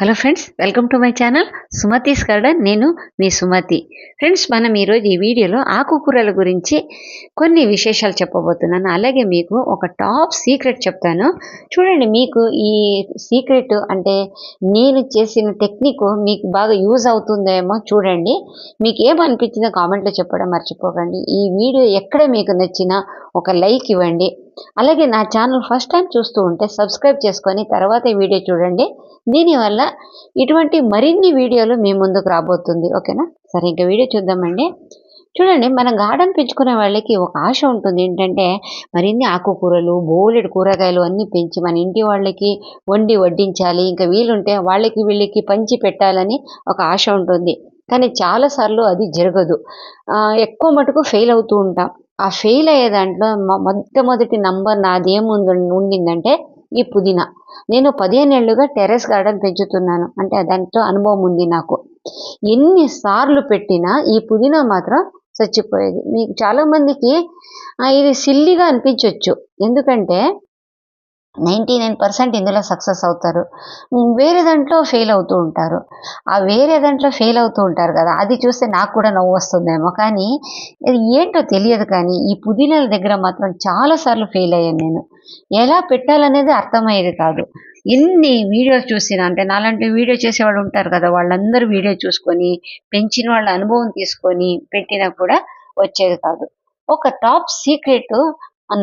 Hello friends welcome to my channel Sumathi's garden నేను మీ Sumathi friends మనం ఈరోజు ఈ వీడియోలో ఆకుకూరల గురించి కొన్ని విశేషాలు చెప్పబోతున్నాను అలాగే మీకు ఒక టాప్ సీక్రెట్ చెప్తాను చూడండి మీకు ఈ సీక్రెట్ అంటే నేను చేసిన టెక్నిక్ మీకు బాగా యూజ్ అవుతుందేమో చూడండి మీకు ఏమనిపించిందో కామెంట్లో చెప్పడం మర్చిపోకండి ఈ వీడియో ఎక్కడ మీకు నచ్చినా ఒక లైక్ ఇవ్వండి. అలాగే నా ఛానల్ ఫస్ట్ టైం చూస్తూ ఉంటే సబ్స్క్రైబ్ చేసుకొని తర్వాత వీడియో చూడండి. దీనివల్ల ఇటువంటి మరిన్ని వీడియోలు మీ ముందుకు రాబోతుంది. ఓకేనా? సరే ఇంకా వీడియో చూద్దామండి. చూడండి మనం గార్డెన్ పెంచుకునే వాళ్ళకి ఒక ఆశ ఉంటుంది. ఏంటంటే మరిన్ని ఆకుకూరలు బోలెడు కూరగాయలు అన్నీ పెంచి మన ఇంటి వాళ్ళకి వండి వడ్డించాలి. ఇంకా వీలుంటే వాళ్ళకి వీళ్ళకి పంచి పెట్టాలని ఒక ఆశ ఉంటుంది. కానీ చాలాసార్లు అది జరగదు. ఎక్కువ మటుకు ఫెయిల్ అవుతూ ఉంటాం. ఆ ఫెయిల్ అయ్యే దాంట్లో మొట్టమొదటి నంబర్ నాది ఏముంది ఉండిందంటే ఈ పుదీనా. నేను పదిహేను ఏళ్ళుగా టెర్రస్ గార్డెన్ పెంచుతున్నాను. అంటే దాంట్లో అనుభవం ఉంది నాకు. ఎన్నిసార్లు పెట్టినా ఈ పుదీనా మాత్రం చచ్చిపోయేది. మీకు చాలామందికి ఇది సిల్లిగా అనిపించవచ్చు ఎందుకంటే నైంటీ నైన్ పర్సెంట్ ఇందులో సక్సెస్ అవుతారు. వేరే దాంట్లో ఫెయిల్ అవుతూ ఉంటారు. ఆ వేరే దాంట్లో ఫెయిల్ అవుతూ ఉంటారు కదా అది చూస్తే నాకు కూడా నవ్వు వస్తుందేమో. కానీ ఇది ఏంటో తెలియదు కానీ ఈ పుదీనాల దగ్గర మాత్రం చాలాసార్లు ఫెయిల్ అయ్యాను నేను. ఎలా పెట్టాలనేది అర్థమయ్యేది కాదు. ఎన్ని వీడియోస్ చూసినా అంటే నాలాంటి వీడియో చేసేవాళ్ళు ఉంటారు కదా వాళ్ళందరూ వీడియో చూసుకొని పెంచిన వాళ్ళ అనుభవం తీసుకొని పెట్టినా కూడా వచ్చేది కాదు. ఒక టాప్ సీక్రెట్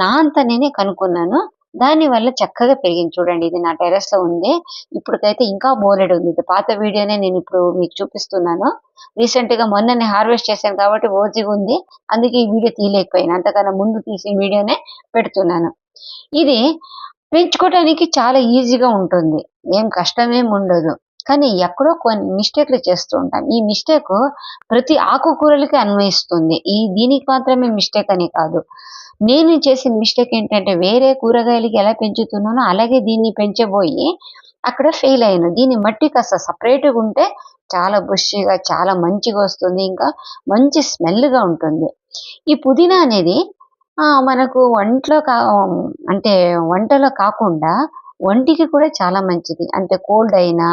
నా అంత నేనే కనుక్కున్నాను. దాని వల్ల చక్కగా పెరిగింది. చూడండి ఇది నా టెర్రస్లో ఉంది. ఇప్పటికైతే ఇంకా బోలెడు ఉంది. ఇది పాత వీడియోనే నేను ఇప్పుడు మీకు చూపిస్తున్నాను. రీసెంట్గా మొన్ననే హార్వెస్ట్ చేశాను కాబట్టి ఓజిగా ఉంది. అందుకే ఈ వీడియో తీయలేకపోయాను. అంతకన్నా ముందు తీసిన వీడియోనే పెడుతున్నాను. ఇది పెంచుకోవడానికి చాలా ఈజీగా ఉంటుంది. ఏం కష్టమేం ఉండదు. కానీ ఎక్కడో కొన్ని మిస్టేక్లు చేస్తూ ఉంటాం. ఈ మిస్టేక్ ప్రతి ఆకుకూరలకి అన్వయిస్తుంది. ఈ దీనికి మాత్రమే మిస్టేక్ అని కాదు. నేను చేసిన మిస్టేక్ ఏంటంటే వేరే కూరగాయలకి ఎలా పెంచుతున్నానో అలాగే దీన్ని పెంచబోయి అక్కడ ఫెయిల్ అయ్యాను దీని మట్టి కాస్త సపరేట్గా ఉంటే చాలా బుష్గా చాలా మంచిగా వస్తుంది. ఇంకా మంచి స్మెల్గా ఉంటుంది. ఈ పుదీనా అనేది మనకు వంటలో కా అంటే వంటలో కాకుండా ఒంటికి కూడా చాలా మంచిది. అంటే కోల్డ్ అయినా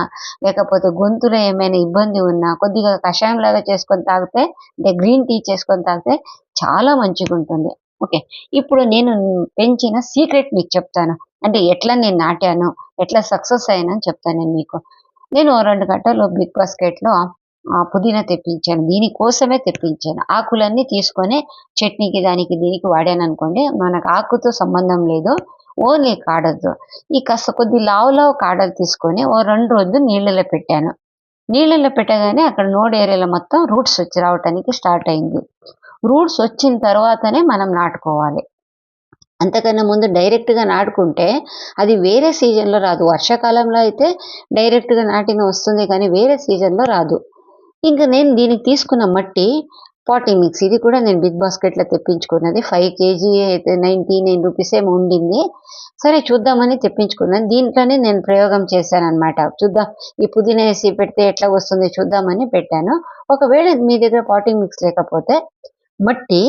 లేకపోతే గొంతులో ఏమైనా ఇబ్బంది ఉన్నా కొద్దిగా కషాయం లాగా చేసుకొని తాగితే అంటే గ్రీన్ టీ చేసుకొని తాగితే చాలా మంచిగా ఉంటుంది ఓకే. ఇప్పుడు నేను పెంచిన సీక్రెట్ మీకు చెప్తాను. అంటే ఎట్లా నేను నాటాను ఎట్లా సక్సెస్ అయ్యానని చెప్తాను నేను మీకు. నేను ఓ రెండు గంటలు బిగ్ బాస్కెట్లో పుదీనా తెప్పించాను దీనికోసమే తెప్పించాను. ఆకులన్నీ తీసుకొని చట్నీకి దానికి దీనికి వాడాను అనుకోండి మనకు ఆకుతో సంబంధం లేదు ఓన్లీ కాడలతో ఈ కాస్త కొద్ది లావు లావు కాడలు తీసుకొని ఓ రెండు రోజులు నీళ్ళలో పెట్టాను. నీళ్ళలో పెట్టగానే అక్కడ నోడ్ ఏరియాలో మొత్తం రూట్స్ వచ్చి రావటానికి స్టార్ట్ అయింది. రూట్స్ వచ్చిన తర్వాతనే మనం నాటుకోవాలి. అంతకన్నా ముందు డైరెక్ట్గా నాటుకుంటే అది వేరే సీజన్లో రాదు. వర్షాకాలంలో అయితే డైరెక్ట్గా నాటిన వస్తుంది కానీ వేరే సీజన్లో రాదు. ఇంకా నేను దీనికి తీసుకున్న మట్టి పాటీ మిక్స్. ఇది కూడా నేను బిగ్ బాస్కెట్లో తెప్పించుకున్నది. ఫైవ్ కేజీ అయితే నైంటీ నైన్ రూపీస్ ఏమో ఉండింది. సరే చూద్దామని తెప్పించుకున్నాను. దీంట్లోనే నేను ప్రయోగం చేశాను అనమాట చూద్దాం. ఈ పుదీనా వేసి పెడితే ఎట్లా వస్తుంది చూద్దామని పెట్టాను. ఒకవేళ మీ దగ్గర పాటింగ్ మిక్స్ లేకపోతే మట్టి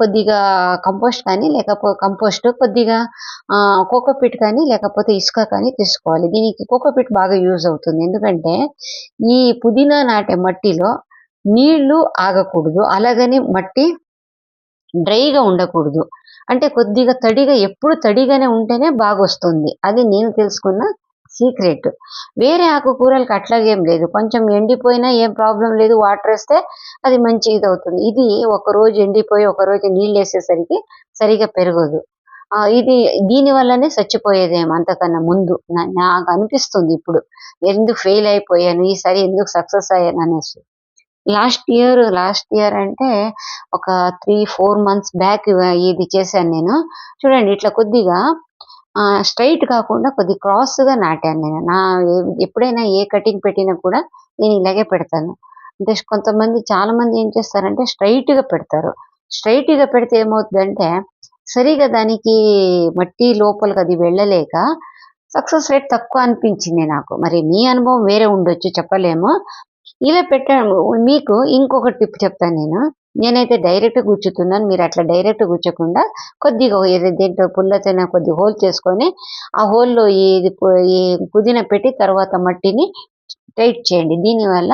కొద్దిగా కంపోస్ట్ కానీ లేకపోతే కంపోస్ట్ కొద్దిగా కోకోపిట్ కానీ లేకపోతే ఇసుక కానీ తీసుకోవాలి. దీనికి కోకోపిట్ బాగా యూజ్ అవుతుంది. ఎందుకంటే ఈ పుదీనా నాటే మట్టిలో నీళ్ళు ఆగకూడదు. అలాగని మట్టి డ్రైగా ఉండకూడదు. అంటే కొద్దిగా తడిగా ఎప్పుడు తడిగానే ఉంటేనే బాగా వస్తుంది అది నేను తెలుసుకున్న సీక్రెట్. వేరే ఆకుకూరలకు అట్లాగేం లేదు. కొంచెం ఎండిపోయినా ఏం ప్రాబ్లం లేదు. వాటర్ వేస్తే అది మంచి ఇది అవుతుంది ఇది ఒక రోజు ఎండిపోయి ఒక రోజు నీళ్ళు వేసేసరికి సరిగా పెరగదు. ఇది దీని వల్లనే చచ్చిపోయేదేమో అంతకన్నా ముందు? నాకు అనిపిస్తుంది ఇప్పుడు. ఎందుకు ఫెయిల్ అయిపోయాను? ఈసారి ఎందుకు సక్సెస్ అయ్యాను అనేసి. లాస్ట్ ఇయర్ లాస్ట్ ఇయర్ అంటే ఒక త్రీ ఫోర్ మంత్స్ బ్యాక్ ఇది చేశాను నేను. చూడండి ఇట్లా కొద్దిగా స్ట్రైట్ కాకుండా కొద్ది క్రాస్గా గా నాటాను నేను. నా ఎప్పుడైనా ఏ కటింగ్ పెట్టినా కూడా నేను ఇలాగే పెడతాను. అంటే కొంతమంది చాలా మంది ఏం చేస్తారంటే స్ట్రైట్గా గా పెడతారు. స్ట్రైట్గా గా పెడితే ఏమవుతుందంటే సరిగా దానికి మట్టి లోపలికి అది వెళ్ళలేక సక్సెస్ రేట్ తక్కువ అనిపించింది నాకు. మరి మీ అనుభవం వేరే ఉండొచ్చు చెప్పలేము. ఇలా పెట్ట మీకు ఇంకొక టిప్ చెప్తాను నేను. నేనైతే డైరెక్ట్ గుచ్చుతున్నాను. మీరు అట్లా డైరెక్ట్ గుచ్చకుండా కొద్దిగా దేంట్లో పుల్లతోనే కొద్దిగా హోల్ చేసుకొని ఆ హోల్లో ఈ పు- ఈ పుదీనా పెట్టి తర్వాత మట్టిని టైట్ చేయండి. దీనివల్ల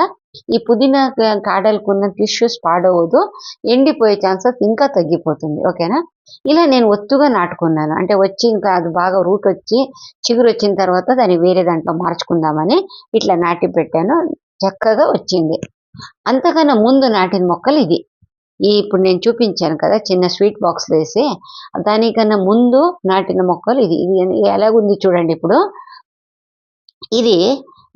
ఈ పుదీనా క- కాడలకు ఉన్న టిష్యూస్ పాడవదు. ఎండిపోయే ఛాన్సెస్ ఇంకా తగ్గిపోతుంది. ఓకేనా? ఇలా నేను ఒత్తుగా నాటుకున్నాను. అంటే వచ్చి ఇంకా అది బాగా రూట్ వచ్చి చిగురు వచ్చిన తర్వాత దాన్ని వేరే దాంట్లో మార్చుకుందామని ఇట్లా నాటి పెట్టాను చక్కగా వచ్చింది. అంతకన్నా ముందు నాటిన మొక్కలు ఇది ఈ ఇప్పుడు నేను చూపించాను కదా చిన్న స్వీట్ బాక్స్ వేసి. దానికన్నా ముందు నాటిన మొక్కలు ఇది. ఇది ఎలాగుంది చూడండి ఇప్పుడు. ఇది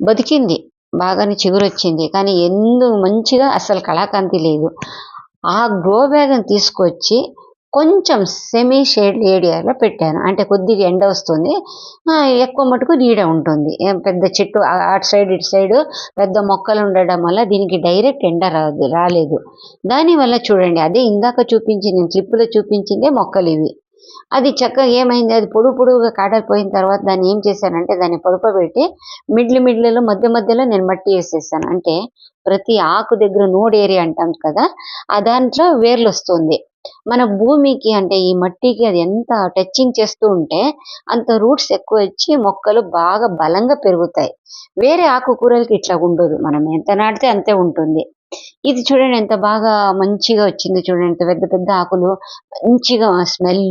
బతికింది. బాగానే చిగురు వచ్చింది కానీ ఎందు మంచిగా అసలు కళాకాంతి లేదు. ఆ గ్రో బ్యాగ్ని తీసుకొచ్చి కొంచెం సెమీ షేడ్ ఏరియాలో పెట్టాను. అంటే కొద్దిగా ఎండ వస్తుంది. ఎక్కువ మటుకు నీడ ఉంటుంది. పెద్ద చెట్టు అటు సైడ్ ఇటు సైడ్ పెద్ద మొక్కలు ఉండడం వల్ల దీనికి డైరెక్ట్ ఎండ రాదు రాలేదు. దానివల్ల చూడండి అదే ఇందాక చూపించి నేను క్లిప్పులో చూపించిందే మొక్కలు ఇవి. అది చక్కగా ఏమైంది? అది పొడుగు పొడుగుగా కాటలిపోయిన తర్వాత దాన్ని ఏం చేశానంటే దాన్ని పడుకోబెట్టి మిడ్లు మిడ్లలో మధ్య మధ్యలో నేను మట్టి వేసేసాను. అంటే ప్రతి ఆకు దగ్గర నోడ్ ఏరియా అంటాం కదా ఆ దాంట్లో వేర్లు వస్తుంది. మన భూమికి అంటే ఈ మట్టికి అది ఎంత టచింగ్ చేస్తూ ఉంటే అంత రూట్స్ ఎక్కువ ఇచ్చి మొక్కలు బాగా బలంగా పెరుగుతాయి. వేరే ఆకుకూరలకి ఇట్లా ఉండదు. మనం ఎంత నాటితే అంతే ఉంటుంది. ఇది చూడండి ఎంత బాగా మంచిగా వచ్చింది చూడండి ఎంత పెద్ద పెద్ద ఆకులు మంచిగా స్మెల్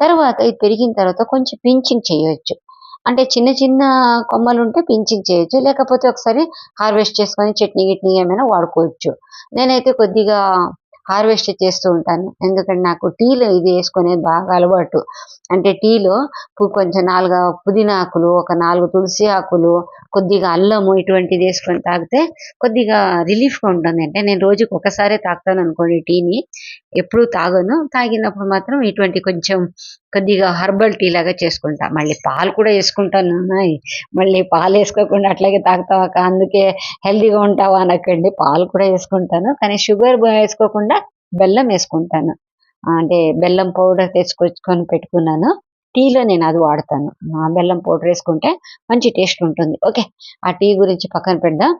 తర్వాత ఇది పెరిగిన తర్వాత కొంచెం పించింగ్ చేయొచ్చు. అంటే చిన్న చిన్న కొమ్మలు ఉంటే పించింగ్ చేయొచ్చు. లేకపోతే ఒకసారి హార్వెస్ట్ చేసుకొని చట్నీ గిట్నీ ఏమైనా వాడుకోవచ్చు. నేనైతే కొద్దిగా హార్వెస్ట్ చేస్తూ ఉంటాను. ఎందుకంటే నాకు టీలో ఇది వేసుకునేది బాగా అలవాటు. అంటే టీలో కొంచెం నాలుగు పుదీనా ఆకులు ఒక నాలుగు తులసి ఆకులు కొద్దిగా అల్లము ఇటువంటిది వేసుకొని తాగితే కొద్దిగా రిలీఫ్గా ఉంటుంది. అంటే నేను రోజుకి ఒకసారే తాగుతాను అనుకోండి టీని. ఎప్పుడూ తాగను. తాగినప్పుడు మాత్రం ఇటువంటి కొంచెం కొద్దిగా హర్బల్ టీ లాగా చేసుకుంటా. మళ్ళీ పాలు కూడా వేసుకుంటాను. మళ్ళీ పాలు వేసుకోకుండా అట్లాగే తాగుతావా అందుకే హెల్దీగా ఉంటావా అనకండి. పాలు కూడా వేసుకుంటాను. కానీ షుగర్ వేసుకోకుండా బెల్లం వేసుకుంటాను. అంటే బెల్లం పౌడర్ తెచ్చుకొచ్చుకొని పెట్టుకున్నాను. టీలో నేను అది వాడతాను. ఆ బెల్లం పౌడర్ వేసుకుంటే మంచి టేస్ట్ ఉంటుంది. ఓకే ఆ టీ గురించి పక్కన పెడదాం.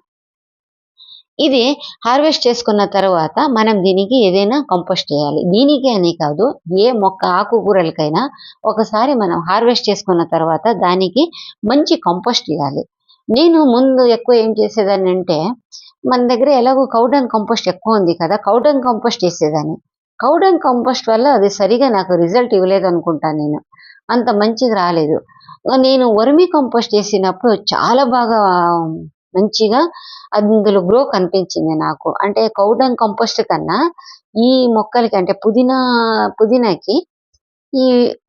ఇది హార్వెస్ట్ చేసుకున్న తర్వాత మనం దీనికి ఏదైనా కంపోస్ట్ చేయాలి. దీనికి అని కాదు ఏ మొక్క ఆకుకూరలకైనా ఒకసారి మనం హార్వెస్ట్ చేసుకున్న తర్వాత దానికి మంచి కంపోస్ట్ ఇవ్వాలి. నేను ముందు ఎక్కువ ఏం చేసేదాన్ని అంటే మన దగ్గర ఎలాగో కౌడంగ్ కంపోస్ట్ ఎక్కువ ఉంది కదా కౌడంగ్ కంపోస్ట్ చేసేదాన్ని. కౌడంగ్ కంపోస్ట్ వల్ల అది సరిగా నాకు రిజల్ట్ ఇవ్వలేదు అనుకుంటాను నేను. అంత మంచిగా రాలేదు. నేను వర్మీ కంపోస్ట్ చేసినప్పుడు చాలా బాగా మంచిగా అందులో గ్రో కనిపించింది నాకు. అంటే కౌడన్ కంపోస్ట్ కన్నా ఈ మొక్కలకి అంటే పుదీనా పుదీనాకి ఈ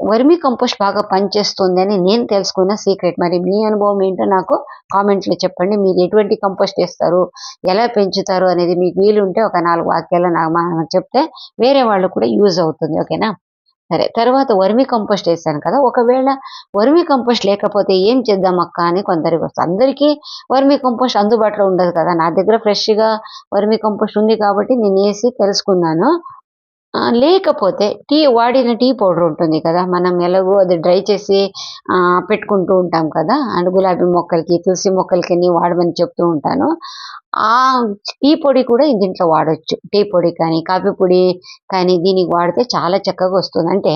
వర్మీ కంపోస్ట్ బాగా పనిచేస్తుంది అని నేను తెలుసుకున్న సీక్రెట్ మరి మీ అనుభవం ఏంటో నాకు కామెంట్లో చెప్పండి. మీరు ఎటువంటి కంపోస్ట్ వేస్తారు? ఎలా పెంచుతారు? అనేది మీకు వీలుంటే ఒక నాలుగు వాక్యాలు నాకు చెప్తే వేరే వాళ్ళు కూడా యూజ్ అవుతుంది. ఓకేనా? సరే తర్వాత వర్మి కంపోస్ట్ వేసాను కదా ఒకవేళ వర్మి కంపోస్ట్ లేకపోతే ఏం చేద్దాం అక్క అని కొందరికి వస్తుంది అందరికీ వర్మి కంపోస్ట్ అందుబాటులో ఉండదు కదా నా దగ్గర ఫ్రెష్గా వర్మి కంపోస్ట్ ఉంది కాబట్టి నేను వేసి తెలుసుకున్నాను. లేకపోతే టీ వాడిన టీ పౌడర్ ఉంటుంది కదా మనం ఎలాగో అది డ్రై చేసి పెట్టుకుంటూ ఉంటాం కదా అండ్ గులాబీ మొక్కలకి తులసి మొక్కలకి వాడమని చెప్తూ ఉంటాను. ఆ టీ పొడి కూడా దీంట్లో వాడచ్చు. టీ పొడి కానీ కాఫీ పొడి కానీ దీనికి వాడితే చాలా చక్కగా వస్తుంది. అంటే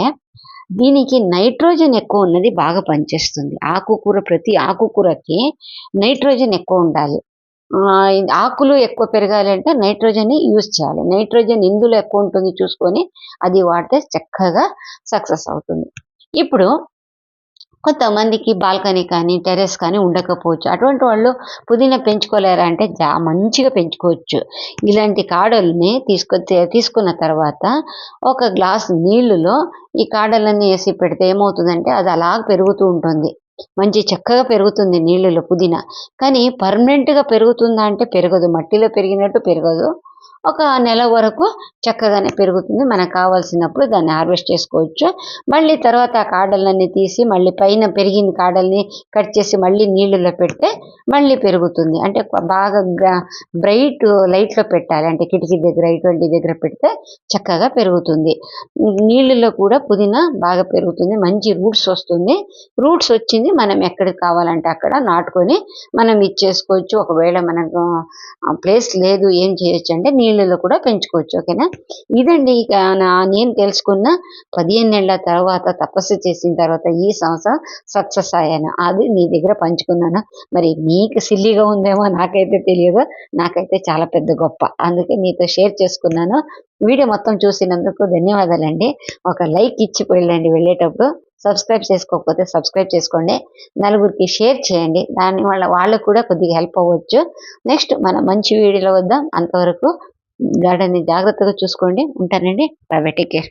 దీనికి నైట్రోజన్ ఎక్కువ ఉన్నది బాగా పనిచేస్తుంది. ఆకుకూర ప్రతి ఆకుకూరకి నైట్రోజన్ ఎక్కువ ఉండాలి. ఆకులు ఎక్కువ పెరగాలి అంటే నైట్రోజన్ యూజ్ చేయాలి. నైట్రోజన్ ఇందులో ఎక్కువ ఉంటుంది చూసుకొని అది వాడితే చక్కగా సక్సెస్ అవుతుంది. ఇప్పుడు కొంతమందికి బాల్కనీ కానీ టెర్రస్ కానీ ఉండకపోవచ్చు. అటువంటి వాళ్ళు పుదీనా పెంచుకోలేరా అంటే జా మంచిగా పెంచుకోవచ్చు. ఇలాంటి కాడల్ని తీసుకొచ్చి తీసుకున్న తర్వాత ఒక గ్లాస్ నీళ్ళలో ఈ కాడలన్నీ వేసి పెడితే ఏమవుతుందంటే అది అలా పెరుగుతూ ఉంటుంది. మంచి చక్కగా పెరుగుతుంది నీళ్ళలో పుదీనా. కానీ పర్మనెంట్గా పెరుగుతుందా అంటే పెరగదు. మట్టిలో పెరిగినట్టు పెరగదు. ఒక నెల వరకు చక్కగానే పెరుగుతుంది. మనకు కావాల్సినప్పుడు దాన్ని హార్వెస్ట్ చేసుకోవచ్చు. మళ్ళీ తర్వాత ఆ కాడలన్నీ తీసి మళ్ళీ పైన పెరిగిన కాడల్ని కట్ చేసి మళ్ళీ నీళ్ళలో పెడితే మళ్ళీ పెరుగుతుంది. అంటే బాగా బ్రైట్ లైట్లో పెట్టాలి. అంటే కిటికీ దగ్గర ఇటువంటి దగ్గర పెడితే చక్కగా పెరుగుతుంది. నీళ్ళలో కూడా పుదీనా బాగా పెరుగుతుంది. మంచి రూట్స్ వస్తుంది. రూట్స్ వచ్చింది మనం ఎక్కడికి కావాలంటే అక్కడ నాటుకొని మనం ఇచ్చేసుకోవచ్చు. ఒకవేళ మనకు ప్లేస్ లేదు ఏం చేయొచ్చు అంటే లేదంటే నీళ్ళలో కూడా పెంచుకోవచ్చు ఓకేనా? ఇదండి నేను తెలుసుకున్న పదిహేను నెలల తర్వాత తపస్సు చేసిన తర్వాత ఈ సంవత్సరం సక్సెస్ అయ్యాను అది నీ దగ్గర పంచుకున్నాను? మరి మీకు సిల్లిగా ఉందేమో నాకైతే తెలియదు. నాకైతే చాలా పెద్ద గొప్ప. అందుకే మీతో షేర్ చేసుకున్నాను. వీడియో మొత్తం చూసినందుకు ధన్యవాదాలండి. ఒక లైక్ ఇచ్చి వెళ్ళండి. వెళ్ళేటప్పుడు సబ్స్క్రైబ్ చేసుకోకపోతే సబ్స్క్రైబ్ చేసుకోండి. నలుగురికి షేర్ చేయండి. దాని వల్ల వాళ్ళకు కూడా కొద్దిగా హెల్ప్ అవ్వచ్చు. నెక్స్ట్ మన మంచి వీడియోలో వద్దాం. అంతవరకు గార్డెన్ని జాగ్రత్తగా చూసుకోండి ఉంటానండి. Private care